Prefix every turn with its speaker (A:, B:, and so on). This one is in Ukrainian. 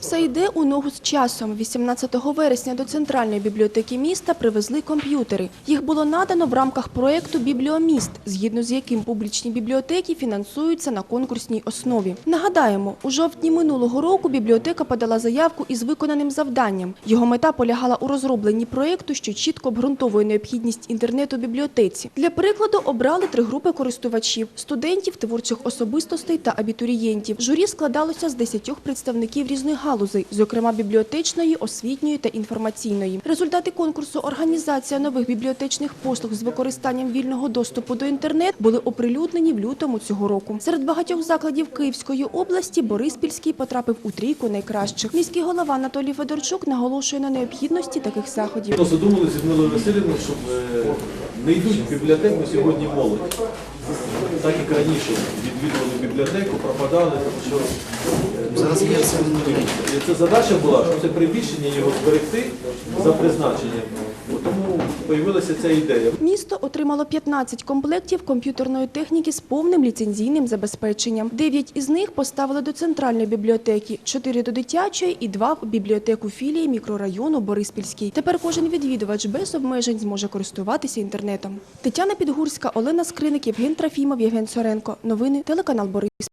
A: Все йде у ногу з часом. 18 вересня до центральної бібліотеки міста привезли комп'ютери. Їх було надано в рамках проєкту «Бібліоміст», згідно з яким публічні бібліотеки фінансуються на конкурсній основі. Нагадаємо, у жовтні минулого року бібліотека подала заявку із виконаним завданням. Його мета полягала у розробленні проєкту, що чітко обґрунтовує необхідність інтернету в бібліотеці. Для прикладу обрали три групи користувачів – студентів, творчих особистостей та абітурієнтів. Журі складалося з 10 представників різних галузей, зокрема бібліотечної, освітньої та інформаційної. Результати конкурсу «Організація нових бібліотечних послуг з використанням вільного доступу до інтернет» були оприлюднені в лютому цього року. Серед багатьох закладів Київської області Бориспільський потрапив у трійку найкращих. Міський голова Анатолій Федорчук наголошує на необхідності таких заходів.
B: Задумали з Людмилою Васильівною, щоб е, не йдуть в бібліотеку сьогодні молодь. Так як раніше відвідували бібліотеку, пропадали, тому що е,
C: Зараз є це
B: і це задача була, щоб це приміщення його зберегти за призначенням. Тому з'явилася ця ідея.
A: Місто отримало 15 комплектів комп'ютерної техніки з повним ліцензійним забезпеченням. Дев'ять із них поставили до центральної бібліотеки, чотири до дитячої і два в бібліотеку філії мікрорайону Бориспільський. Тепер кожен відвідувач без обмежень зможе користуватися інтернетом. Тетяна Підгурська, Олена Скриник, Євген Трофімов, Євген Соренко. Новини телеканал Бориспіль.